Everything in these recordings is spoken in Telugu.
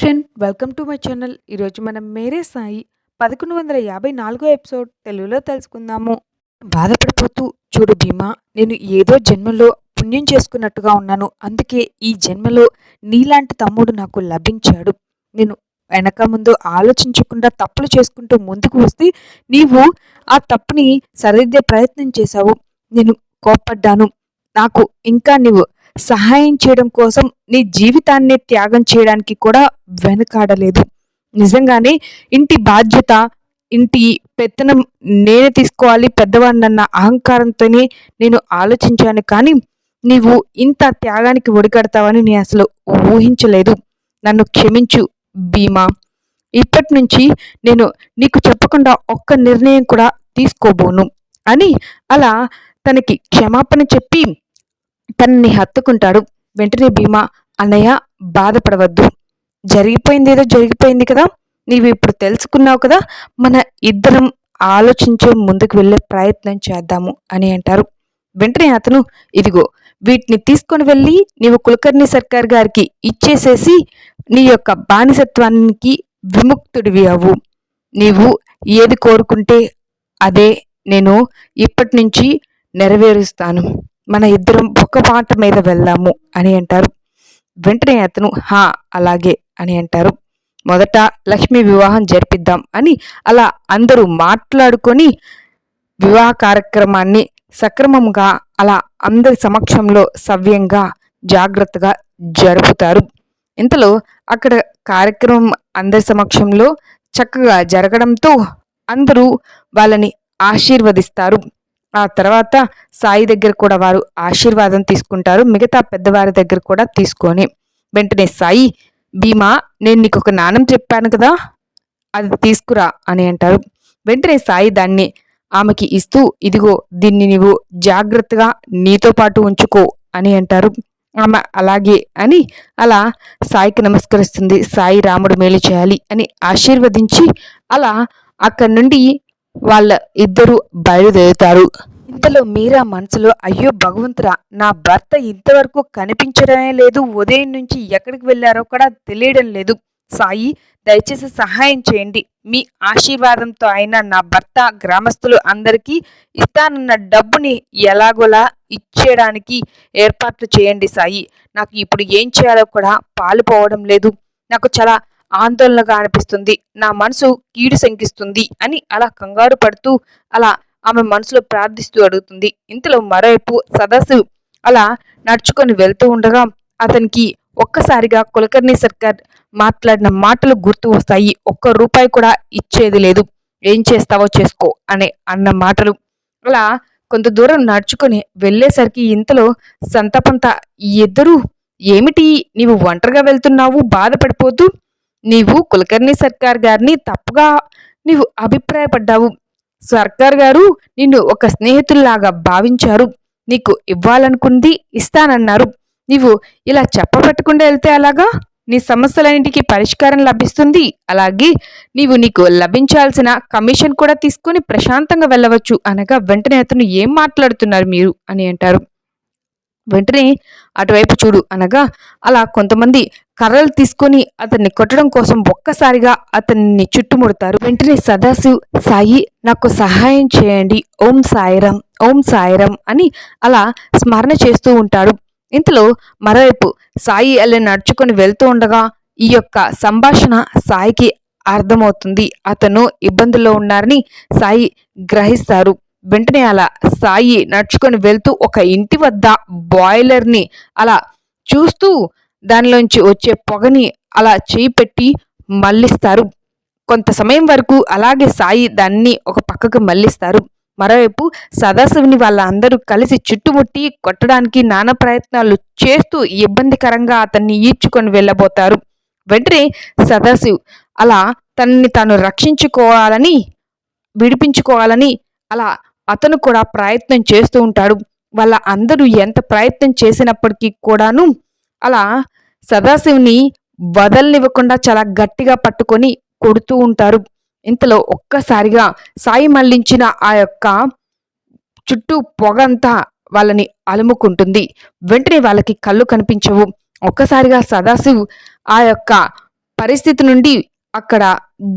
Friend welcome to my channel. ఈరోజు మనం మేరే సాయి పదకొండు వందల యాభై నాలుగో ఎపిసోడ్ తెలుగులో తెలుసుకుందాము. బాధపడిపోతూ చూడు భీమా నేను ఏదో జన్మలో పుణ్యం చేసుకున్నట్టుగా ఉన్నాను. అందుకే ఈ జన్మలో నీలాంటి తమ్ముడు నాకు లభించాడు. నేను వెనక ముందు ఆలోచించకుండా తప్పులు చేసుకుంటూ ముందుకు వస్తే నీవు ఆ తప్పుని సరిదిద్దే ప్రయత్నం చేశావు. నేను కోప్పడ్డాను. నాకు ఇంకా నీవు సహాయం చేయడం కోసం నీ జీవితాన్ని త్యాగం చేయడానికి కూడా వెనుకాడలేదు. నిజంగానే ఇంటి బాధ్యత ఇంటి పెత్తనం నేనే తీసుకోవాలి పెద్దవాడినన్న అహంకారంతోనే నేను ఆలోచించాను కానీ నీవు ఇంత త్యాగానికి ఒడిగడతావని నేను అసలు ఊహించలేదు. నన్ను క్షమించు భీమా. ఇప్పటి నుంచి నేను నీకు చెప్పకుండా ఒక్క నిర్ణయం కూడా తీసుకోబోను అని అలా తనకి క్షమాపణ చెప్పి తనని హత్తుకుంటాడు. వెంటనే భీమా అన్నయ్య బాధపడవద్దు. జరిగిపోయింది ఏదో జరిగిపోయింది కదా? నీవు ఇప్పుడు తెలుసుకున్నావు కదా? మన ఇద్దరం ఆలోచించే ముందుకు వెళ్ళే ప్రయత్నం చేద్దాము అని అంటారు. వెంటనే అతను ఇదిగో వీటిని తీసుకొని వెళ్ళి నీవు కులకర్ణి సర్కార్ గారికి ఇచ్చేసేసి నీ యొక్క బానిసత్వానికి విముక్తుడివి అవ్వు. నీవు ఏది కోరుకుంటే అదే నేను ఇప్పటి నుంచి నెరవేరుస్తాను. మన ఇద్దరం ఒక మాట మీద వెళ్దాము అని అంటారు. వెంటనే అతను హా అలాగే అని అంటారు. మొదట లక్ష్మి వివాహం జరిపిద్దాం అని అలా అందరూ మాట్లాడుకొని వివాహ కార్యక్రమాన్ని సక్రమంగా అలా అందరి సమక్షంలో సవ్యంగా జాగ్రత్తగా జరుపుతారు. ఇంతలో అక్కడ కార్యక్రమం అందరి సమక్షంలో చక్కగా జరగడంతో అందరూ వాళ్ళని ఆశీర్వదిస్తారు. ఆ తర్వాత సాయి దగ్గర కూడా వారు ఆశీర్వాదం తీసుకుంటారు. మిగతా పెద్దవారి దగ్గర కూడా తీసుకొని వెంటనే సాయి భీమా నేను నీకు ఒక నాణం చెప్పాను కదా అది తీసుకురా అని అంటారు. వెంటనే సాయి దాన్ని ఆమెకి ఇస్తూ ఇదిగో దీన్ని నీవు జాగ్రత్తగా నీతో పాటు ఉంచుకో అని అంటారు. ఆమె అలాగే అని అలా సాయికి నమస్కరిస్తుంది. సాయి రాముడు మేలు చేయాలి అని ఆశీర్వదించి అలా అక్కడి నుండి వాళ్ళ ఇద్దరు బయలుదేరుతారు. ఇంతలో మీరా మనసులో అయ్యో భగవంతురా నా భర్త ఇంతవరకు కనిపించడమే లేదు ఉదయం నుంచి ఎక్కడికి వెళ్ళారో కూడా తెలియడం లేదు. సాయి దయచేసి సహాయం చేయండి. మీ ఆశీర్వాదంతో అయినా నా భర్త గ్రామస్తులు అందరికీ ఇస్తానన్న డబ్బుని ఎలాగోలా ఇచ్చేయడానికి ఏర్పాట్లు చేయండి సాయి. నాకు ఇప్పుడు ఏం చేయాలో కూడా పాలుపోవడం లేదు. నాకు చాలా ఆందోళనగా అనిపిస్తుంది. నా మనసు కీడు శంకిస్తుంది అని అలా కంగారు పడుతూ అలా ఆమె మనసులో ప్రార్థిస్తూ అడుగుతుంది. ఇంతలో మరోవైపు సదస్సు అలా నడుచుకొని వెళ్తూ ఉండగా అతనికి ఒక్కసారిగా కులకర్ణి సర్కార్ మాట్లాడిన మాటలు గుర్తు వస్తాయి. ఒక్క రూపాయి కూడా ఇచ్చేది లేదు. ఏం చేస్తావో చేసుకో అనే అన్న మాటలు. అలా కొంత దూరం నడుచుకొని వెళ్ళేసరికి ఇంతలో సంతపంత ఇద్దరు ఏమిటి? నీవు ఒంటరిగా వెళ్తున్నావు? బాధపడిపోతూ నీవు కులకర్ణి సర్కార్ గారిని తప్పుగా నీవు అభిప్రాయపడ్డావు. సర్కార్ గారు నిన్ను ఒక స్నేహితుల్లాగా భావించారు. నీకు ఇవ్వాలనుకుంది ఇస్తానన్నారు. నీవు ఇలా చెప్పబెట్టకుండా వెళ్తే అలాగా నీ సమస్యలన్నింటికి పరిష్కారం లభిస్తుంది. అలాగే నీవు నీకు లభించాల్సిన కమిషన్ కూడా తీసుకుని ప్రశాంతంగా వెళ్ళవచ్చు అనగా వెంటనే అతను ఏం మాట్లాడుతున్నారు మీరు అని అంటారు. వెంటనే అటువైపు చూడు అనగా అలా కొంతమంది కర్రలు తీసుకొని అతన్ని కొట్టడం కోసం ఒక్కసారిగా అతన్ని చుట్టుముడతారు. వెంటనే సదాశివ్ సాయి నాకు సహాయం చేయండి. ఓం సాయిరం ఓం సాయిరం అని అలా స్మరణ చేస్తూ ఉంటాడు. ఇంతలో మరోవైపు సాయి అలా నడుచుకొని వెళ్తూ ఉండగా ఈ యొక్క సంభాషణ సాయికి అర్థమవుతుంది. అతను ఇబ్బందుల్లో ఉన్నారని సాయి గ్రహిస్తారు. వెంటనే అలా సాయి నడుచుకొని వెళ్తూ ఒక ఇంటి వద్ద బాయిలర్ని అలా చూస్తూ దానిలోంచి వచ్చే పొగని అలా చేయి పెట్టి మళ్ళిస్తారు. కొంత సమయం వరకు అలాగే సాయి దాన్ని ఒక పక్కకు మళ్ళిస్తారు. మరోవైపు సదాశివుని వాళ్ళందరూ కలిసి చుట్టుముట్టి కొట్టడానికి నానా ప్రయత్నాలు చేస్తూ ఇబ్బందికరంగా అతన్ని ఈడ్చుకొని వెళ్ళబోతారు. వెంటనే సదాశివ్ అలా తనని తాను రక్షించుకోవాలని విడిపించుకోవాలని అలా అతను కూడా ప్రయత్నం చేస్తూ ఉంటాడు. వాళ్ళ అందరూ ఎంత ప్రయత్నం చేసినప్పటికీ కూడాను అలా సదాశివుని వదలనివ్వకుండా చాలా గట్టిగా పట్టుకొని కొడుతూ ఉంటారు. ఇంతలో ఒక్కసారిగా సాయి మళ్ళించిన ఆ యొక్క చుట్టూ పొగంతా వాళ్ళని అలుముకుంటుంది. వెంటనే వాళ్ళకి కళ్ళు కనిపించవు. ఒక్కసారిగా సదాశివ్ ఆ యొక్క పరిస్థితి నుండి అక్కడ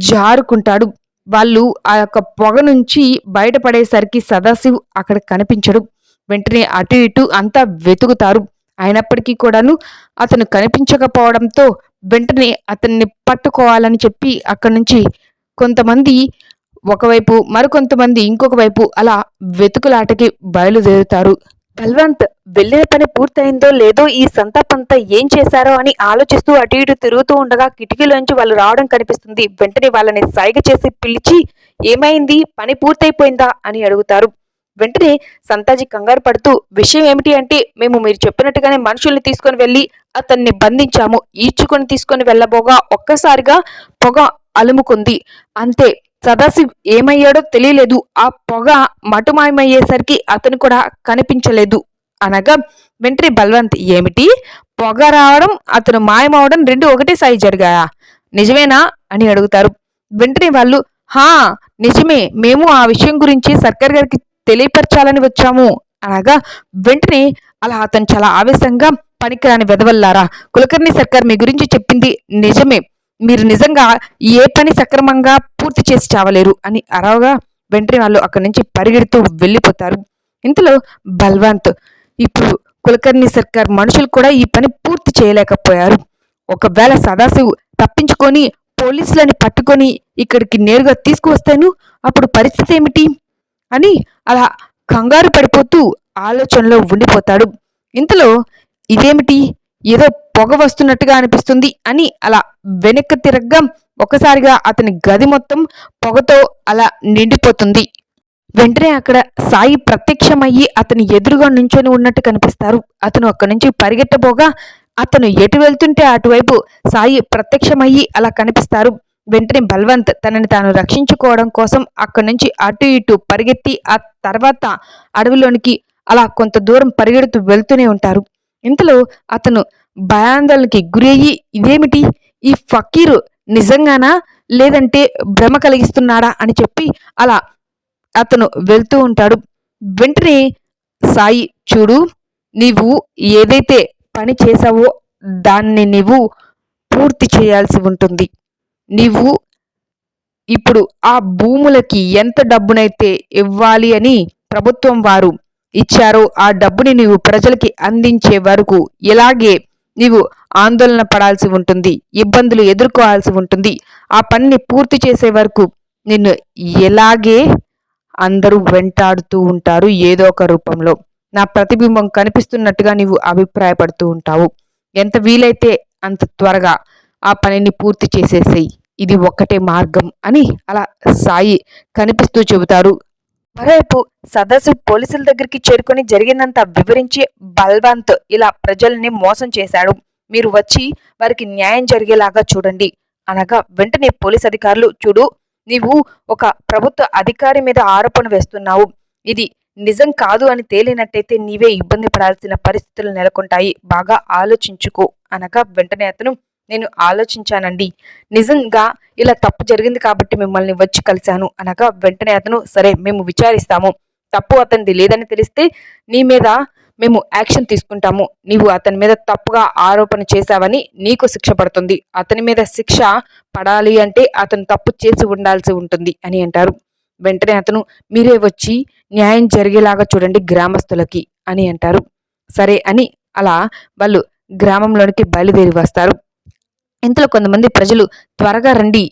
జారుకుంటాడు. వాళ్ళు ఆ యొక్క పొగ నుంచి బయటపడేసరికి సదాశివ్ అక్కడ కనిపించడు. వెంటనే అటు ఇటు అంతా వెతుకుతారు. అయినప్పటికీ కూడాను అతను కనిపించకపోవడంతో వెంటనే అతన్ని పట్టుకోవాలని చెప్పి అక్కడి నుంచి కొంతమంది ఒకవైపు మరికొంతమంది ఇంకొక వైపు అలా వెతుకులాటకి బయలుదేరుతారు. బల్వంత్ వెళ్ళిన పని పూర్తయిందో లేదో ఈ సంతాపంతా ఏం చేశారో అని ఆలోచిస్తూ అటు ఇటు తిరుగుతూ ఉండగా కిటికీలోంచి వాళ్ళు రావడం కనిపిస్తుంది. వెంటనే వాళ్ళని సైగ చేసి పిలిచి ఏమైంది? పని పూర్తయిపోయిందా? అని అడుగుతారు. వెంటనే సంతాజీ కంగారు పడుతూ విషయం ఏమిటి అంటే మేము మీరు చెప్పినట్టుగానే మనుషుల్ని తీసుకొని వెళ్ళి అతన్ని బంధించాము. ఈడ్చుకొని తీసుకొని వెళ్ళబోగా ఒక్కసారిగా పొగ అలుముకుంది. అంతే. సదాశివ్ ఏమయ్యాడో తెలియలేదు. ఆ పొగ మటుమాయమయ్యేసరికి అతను కూడా కనిపించలేదు. అనగా వెంటనే బల్వంత్ ఏమిటి? పొగ రావడం అతను మాయమవడం రెండు ఒకటే సాయి జరిగాయా? నిజమేనా? అని అడుగుతారు. వెంటనే వాళ్ళు హా నిజమే. మేము ఆ విషయం గురించి సర్కార్ గారికి తెలియపరచాలని వచ్చాము. అనగా వెంటనే అలా అతను చాలా ఆవేశంగా పనికిరాని వెదవల్లారా కులకర్ణి సర్కార్ మీ గురించి చెప్పింది నిజమే. మీరు నిజంగా ఏ పని సక్రమంగా పూర్తి చేసి చావలేరు అని అరవగా వెంటనే వాళ్ళు అక్కడి నుంచి పరిగెడుతూ వెళ్ళిపోతారు. ఇంతలో బల్వంత్ ఇప్పుడు కులకర్ణి సర్కార్ మనుషులు కూడా ఈ పని పూర్తి చేయలేకపోయారు. ఒకవేళ సదాశివ్ తప్పించుకొని పోలీసులని పట్టుకొని ఇక్కడికి నేరుగా తీసుకువస్తాను అప్పుడు పరిస్థితి ఏమిటి? అని అలా కంగారు పడిపోతూ ఆలోచనలో ఉండిపోతాడు. ఇంతలో ఇదేమిటి? ఏదో పొగ వస్తున్నట్టుగా అనిపిస్తుంది అని అలా వెనక్కి తిరగ్గా ఒకసారిగా అతని గది మొత్తం పొగతో అలా నిండిపోతుంది. వెంటనే అక్కడ సాయి ప్రత్యక్షమయ్యి అతని ఎదురుగా నుంచొని ఉన్నట్టు కనిపిస్తారు. అతను అక్కడి నుంచి పరిగెట్టబోగా అతను ఎటు వెళ్తుంటే అటువైపు సాయి ప్రత్యక్షమయ్యి అలా కనిపిస్తారు. వెంటనే బల్వంత్ తనని తాను రక్షించుకోవడం కోసం అక్కడి నుంచి అటు ఇటు పరిగెత్తి ఆ తర్వాత అడవిలోనికి అలా కొంత దూరం పరిగెడుతూ వెళ్తూనే ఉంటారు. ఇంతలో అతను భయాందోళనకి గురయ్యి ఇదేమిటి? ఈ ఫకీరు నిజంగానా? లేదంటే భ్రమ కలిగిస్తున్నాడా? అని చెప్పి అలా అతను వెళ్తూ ఉంటాడు. వెంటనే సాయి చూడు నీవు ఏదైతే పని చేశావో దాన్ని నీవు పూర్తి చేయాల్సి ఉంటుంది. నీవు ఇప్పుడు ఆ భూములకి ఎంత డబ్బునైతే ఇవ్వాలి అని ప్రభుత్వం వారు ఇచ్చారో. ఆ డబ్బుని నీవు ప్రజలకి అందించే వరకు ఇలాగే నీవు ఆందోళన పడాల్సి ఉంటుంది ఇబ్బందులు ఎదుర్కోవాల్సి ఉంటుంది. ఆ పనిని పూర్తి చేసే వరకు నిన్ను ఎలాగే అందరూ వెంటాడుతూ ఉంటారు ఏదో ఒక రూపంలో. నా ప్రతిబింబం కనిపిస్తున్నట్టుగా నీవు అభిప్రాయపడుతూ ఉంటావు. ఎంత వీలైతే అంత త్వరగా ఆ పనిని పూర్తి చేసేసేయి. ఇది ఒక్కటే మార్గం అని అలా సాయి కనిపిస్తూ చెబుతారు. మరోవైపు సదస్సు పోలీసుల దగ్గరికి చేరుకొని జరిగిందంతా వివరించి బల్వంత్ ఇలా ప్రజల్ని మోసం చేశాడు. మీరు వచ్చి వారికి న్యాయం జరిగేలాగా చూడండి. అనగా వెంటనే పోలీస్ అధికారులు చూడు నీవు ఒక ప్రభుత్వ అధికారి మీద ఆరోపణ వేస్తున్నావు. ఇది నిజం కాదు అని తేలినట్టయితే నీవే ఇబ్బంది పడాల్సిన పరిస్థితులు నెలకొంటాయి. బాగా ఆలోచించుకో. అనగా వెంటనే అతను నేను ఆలోచించానండి. నిజంగా ఇలా తప్పు జరిగింది కాబట్టి మిమ్మల్ని వచ్చి కలిశాను అనగా వెంటనే అతను సరే మేము విచారిస్తాము. తప్పు అతనిది లేదని తెలిస్తే నీ మీద మేము యాక్షన్ తీసుకుంటాము. నీవు అతని మీద తప్పుగా ఆరోపణ చేశావని నీకు శిక్ష పడుతుంది. అతని మీద శిక్ష పడాలి అంటే అతను తప్పు చేసి ఉండాల్సి ఉంటుంది అని అంటారు. వెంటనే అతను మీరే వచ్చి న్యాయం జరిగేలాగా చూడండి గ్రామస్తులకి అని అంటారు. సరే అని అలా వాళ్ళు గ్రామంలోనికి బయలుదేరి వస్తారు. ఇంతలో కొంతమంది ప్రజలు త్వరగా రండి.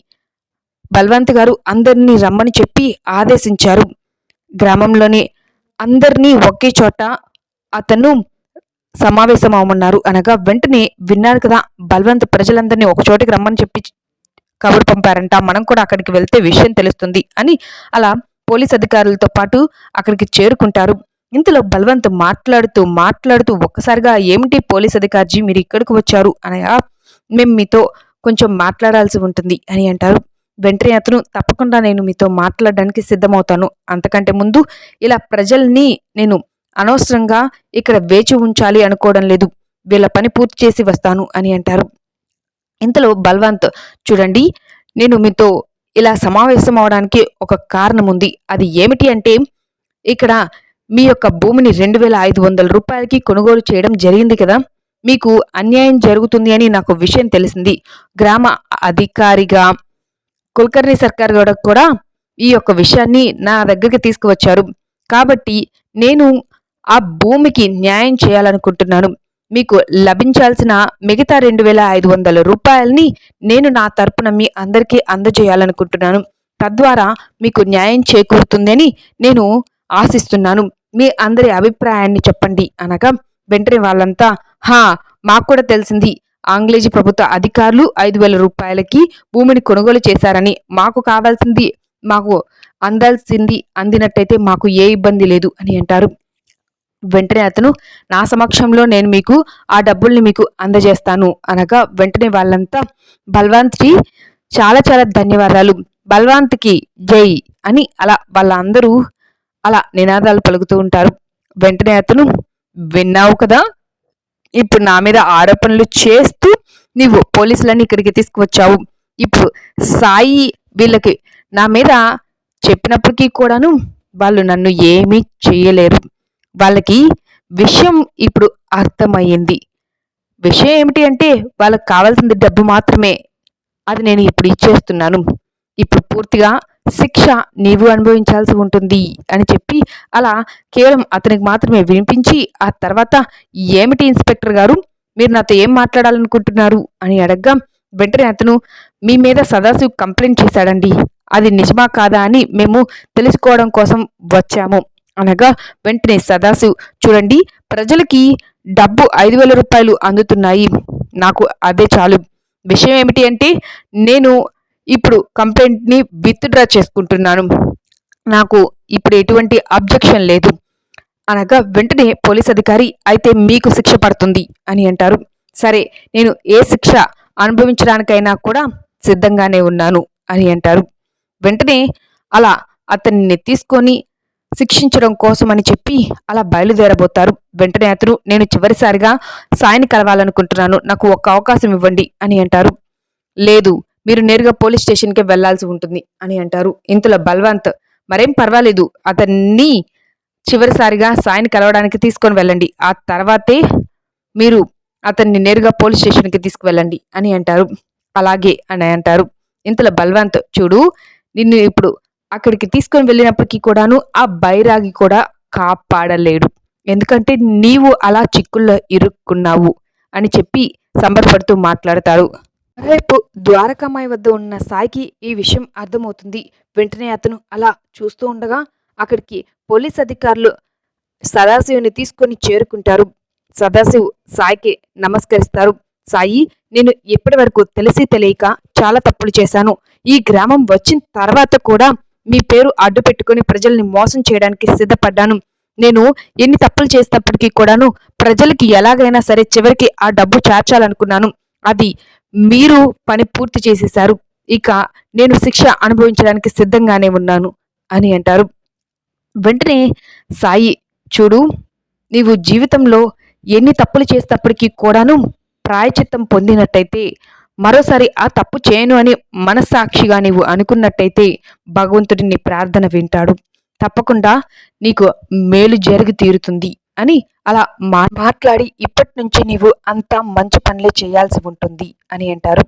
బల్వంత్ గారు అందరినీ రమ్మని చెప్పి ఆదేశించారు. గ్రామంలోని అందరినీ ఒకే చోట అతను సమావేశం అవమన్నారు అనగా వెంటనే విన్నారు కదా బల్వంత్ ప్రజలందరినీ ఒక చోటికి రమ్మని చెప్పి కబురు పంపారంట. మనం కూడా అక్కడికి వెళ్తే విషయం తెలుస్తుంది అని అలా పోలీస్ అధికారులతో పాటు అక్కడికి చేరుకుంటారు. ఇంతలో బల్వంత్ మాట్లాడుతూ మాట్లాడుతూ ఒక్కసారిగా ఏమిటి పోలీస్ అధికారి మీరు ఇక్కడికి వచ్చారు? అనగా మేము మీతో కొంచెం మాట్లాడాల్సి ఉంటుంది అని అంటారు. వెంటనే అతను తప్పకుండా నేను మీతో మాట్లాడడానికి సిద్ధమవుతాను. అంతకంటే ముందు ఇలా ప్రజల్ని నేను అనవసరంగా ఇక్కడ వేచి ఉంచాలి అనుకోవడం లేదు. వీళ్ళ పని పూర్తి చేసి వస్తాను అని అంటారు. ఇంతలో బల్వంత్ చూడండి నేను మీతో ఇలా సమావేశం అవడానికి ఒక కారణం ఉంది. అది ఏమిటి అంటే ఇక్కడ మీ యొక్క భూమిని రెండు వేల ఐదు వందల రూపాయలకి కొనుగోలు చేయడం జరిగింది కదా. మీకు అన్యాయం జరుగుతుంది అని నాకు విషయం తెలిసింది. గ్రామ అధికారిగా కుల్కర్ణి సర్కార్ కూడా కూడా ఈ యొక్క విషయాన్ని నా దగ్గరికి తీసుకువచ్చారు. కాబట్టి నేను ఆ భూమికి న్యాయం చేయాలనుకుంటున్నాను. మీకు లభించాల్సిన మిగతా రెండు వేల ఐదు వందల రూపాయలని నేను నా తరపున మీ అందరికీ అందజేయాలనుకుంటున్నాను. తద్వారా మీకు న్యాయం చేకూరుతుందని నేను ఆశిస్తున్నాను. మీ అందరి అభిప్రాయాన్ని చెప్పండి అనగా వెంటనే వాళ్ళంతా హా మాకు కూడా తెలిసింది. ఆంగ్లేజీ ప్రభుత్వ అధికారులు ఐదు వేల రూపాయలకి భూమిని కొనుగోలు చేశారని మాకు కావాల్సింది మాకు అందాల్సింది అందినట్టయితే మాకు ఏ ఇబ్బంది లేదు అని అంటారు. వెంటనే అతను నా సమక్షంలో నేను మీకు ఆ డబ్బుల్ని మీకు అందజేస్తాను అనగా వెంటనే వాళ్ళంతా బల్వంత్కి చాలా చాలా ధన్యవాదాలు. బల్వాంత్కి జై అని అలా వాళ్ళందరూ అలా నినాదాలు పలుకుతూ ఉంటారు. వెంటనే అతను విన్నావు కదా ఇప్పుడు నా మీద ఆరోపణలు చేస్తూ నువ్వు పోలీసులని ఇక్కడికి తీసుకువచ్చావు. ఇప్పుడు సాయి వీళ్ళకి నా మీద చెప్పినప్పటికీ కూడాను వాళ్ళు నన్ను ఏమీ చేయలేరు. వాళ్ళకి విషయం ఇప్పుడు అర్థమయ్యింది. విషయం ఏమిటి అంటే వాళ్ళకి కావాల్సింది డబ్బు మాత్రమే. అది నేను ఇప్పుడు ఇచ్చేస్తున్నాను. ఇప్పుడు పూర్తిగా శిక్ష నీవు అనుభవించాల్సి ఉంటుంది అని చెప్పి అలా కేవలం అతనికి మాత్రమే వినిపించి ఆ తర్వాత ఏమిటి ఇన్స్పెక్టర్ గారు? మీరు నాతో ఏం మాట్లాడాలనుకుంటున్నారు? అని అడగ్గా వెంటనే అతను మీ మీద సదాశివ్ కంప్లైంట్ చేశాడండి. అది నిజమా కాదా అని మేము తెలుసుకోవడం కోసం వచ్చాము. అనగా వెంటనే సదాశివ్ చూడండి ప్రజలకి డబ్బు ఐదు వేల రూపాయలు అందుతున్నాయి. నాకు అదే చాలు. విషయం ఏమిటి అంటే నేను ఇప్పుడు కంప్లైంట్ని విత్డ్రా చేసుకుంటున్నాను. నాకు ఇప్పుడు ఎటువంటి అబ్జెక్షన్ లేదు. అనగా వెంటనే పోలీస్ అధికారి అయితే మీకు శిక్ష పడుతుంది అని అంటారు. సరే నేను ఏ శిక్ష అనుభవించడానికైనా కూడా సిద్ధంగానే ఉన్నాను అని అంటారు. వెంటనే అలా అతన్ని తీసుకొని శిక్షించడం కోసమని చెప్పి అలా బయలుదేరబోతారు. వెంటనే అతను నేను చివరిసారిగా సాయిని కలవాలనుకుంటున్నాను. నాకు ఒక్క అవకాశం ఇవ్వండి అని అంటారు. లేదు మీరు నేరుగా పోలీస్ స్టేషన్కి వెళ్ళాల్సి ఉంటుంది అని అంటారు. ఇంతలో బల్వంత్ మరేం పర్వాలేదు అతన్ని చివరిసారిగా సాయిని కలవడానికి తీసుకొని వెళ్ళండి. ఆ తర్వాతే మీరు అతన్ని నేరుగా పోలీస్ స్టేషన్కి తీసుకువెళ్ళండి అని అంటారు. అలాగే అని అంటారు. ఇంతలో బల్వంత్ చూడు నిన్ను ఇప్పుడు అక్కడికి తీసుకొని వెళ్ళినప్పటికీ కూడాను ఆ బైరాగి కూడా కాపాడలేడు. ఎందుకంటే నీవు అలా చిక్కుల్లో ఇరుక్కున్నావు అని చెప్పి సంబరపడుతూ మాట్లాడతారు. రేపు ద్వారకామాయి వద్ద ఉన్న సాయికి ఈ విషయం అర్థమవుతుంది. వెంటనే అతను అలా చూస్తూ ఉండగా అక్కడికి పోలీస్ అధికారులు సదాశివుని తీసుకొని చేరుకుంటారు. సదాశివ్ సాయికి నమస్కరిస్తారు. సాయి నేను ఇప్పటి వరకు తెలిసి తెలియక చాలా తప్పులు చేశాను. ఈ గ్రామం వచ్చిన తర్వాత కూడా మీ పేరు అడ్డు పెట్టుకుని ప్రజల్ని మోసం చేయడానికి సిద్ధపడ్డాను. నేను ఎన్ని తప్పులు చేసినప్పటికీ కూడాను ప్రజలకి ఎలాగైనా సరే చివరికి ఆ డబ్బు చేర్చాలనుకున్నాను. అది మీరు పని పూర్తి చేసేశారు ఇక నేను శిక్ష అనుభవించడానికి సిద్ధంగానే ఉన్నాను అని అంటారు. వెంటనే సాయి చూడు నీవు జీవితంలో ఎన్ని తప్పులు చేసేటప్పటికీ కూడాను ప్రాయచిత్తం పొందినట్టయితే మరోసారి ఆ తప్పు చేయను అని మనస్సాక్షిగా నీవు అనుకున్నట్టయితే భగవంతుడిని ప్రార్థన వింటాడు. తప్పకుండా నీకు మేలు జరిగి తీరుతుంది అని అలా మా మాట్లాడి ఇప్పటి నుంచి నీవు అంతా మంచి పనులే చేయాల్సి ఉంటుంది అని అంటారు.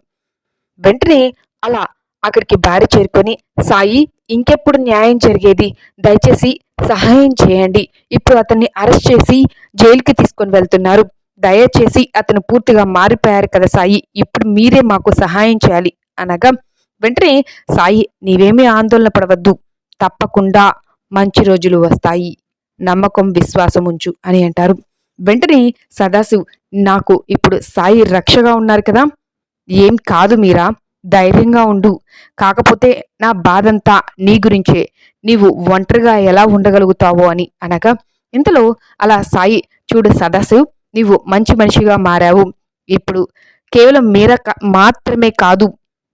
వెంటనే అలా అక్కడికి భార్య చేరుకొని సాయి ఇంకెప్పుడు న్యాయం జరిగేది? దయచేసి సహాయం చేయండి. ఇప్పుడు అతన్ని అరెస్ట్ చేసి జైలుకి తీసుకొని వెళ్తున్నారు. దయచేసి అతను పూర్తిగా మారిపోయారు కదా సాయి ఇప్పుడు మీరే మాకు సహాయం చేయాలి. అనగా వెంటనే సాయి నీవేమీ ఆందోళన పడవద్దు. తప్పకుండా మంచి రోజులు వస్తాయి. నమ్మకం విశ్వాసం ఉంచు అని అంటారు. వెంటనే సదాశివ్ నాకు ఇప్పుడు సాయి రక్షగా ఉన్నారు కదా? ఏం కాదు మీరా? ధైర్యంగా ఉండు. కాకపోతే నా బాధంతా నీ గురించే. నీవు ఒంటరిగా ఎలా ఉండగలుగుతావో అని అనగా ఇంతలో అలా సాయి చూడు సదాశివ్ నీవు మంచి మనిషిగా మారావు. ఇప్పుడు కేవలం మీర మాత్రమే కాదు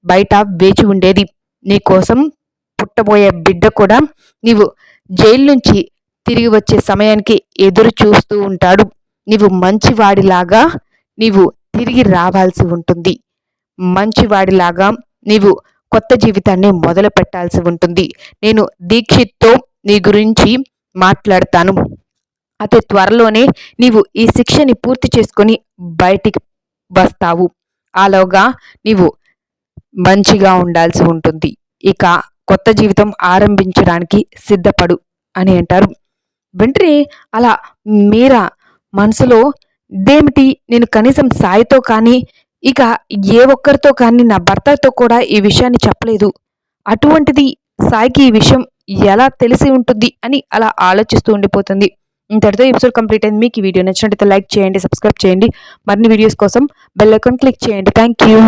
బయట వేచి ఉండేది. నీకోసం పుట్టబోయే బిడ్డ కూడా నీవు జైలు నుంచి తిరిగి వచ్చే సమయానికి ఎదురు చూస్తూ ఉంటాడు. నీవు మంచివాడిలాగా నీవు తిరిగి రావాల్సి ఉంటుంది. మంచివాడిలాగా నీవు కొత్త జీవితాన్ని మొదలు పెట్టాల్సి ఉంటుంది. నేను దీక్షిత్తో నీ గురించి మాట్లాడతాను. అతి త్వరలోనే నీవు ఈ శిక్షని పూర్తి చేసుకొని బయటికి వస్తావు. ఆలోగా నీవు మంచిగా ఉండాల్సి ఉంటుంది. ఇక కొత్త జీవితం ఆరంభించడానికి సిద్ధపడు అని అంటారు. వెంటనే అలా మీరా మనసులో ఇదేమిటి? నేను కనీసం సాయితో కానీ ఇక ఏ ఒక్కరితో కానీ నా భర్తతో కూడా ఈ విషయాన్ని చెప్పలేదు. అటువంటిది సాయికి ఈ విషయం ఎలా తెలిసి ఉంటుంది అని అలా ఆలోచిస్తూ ఉండిపోతుంది. ఇంతటితో ఎపిసోడ్ కంప్లీట్ అయింది. మీకు ఈ వీడియో నచ్చినట్లయితే లైక్ చేయండి సబ్స్క్రైబ్ చేయండి. మరిన్ని వీడియోస్ కోసం బెల్ ఐకాన్ క్లిక్ చేయండి. Thank you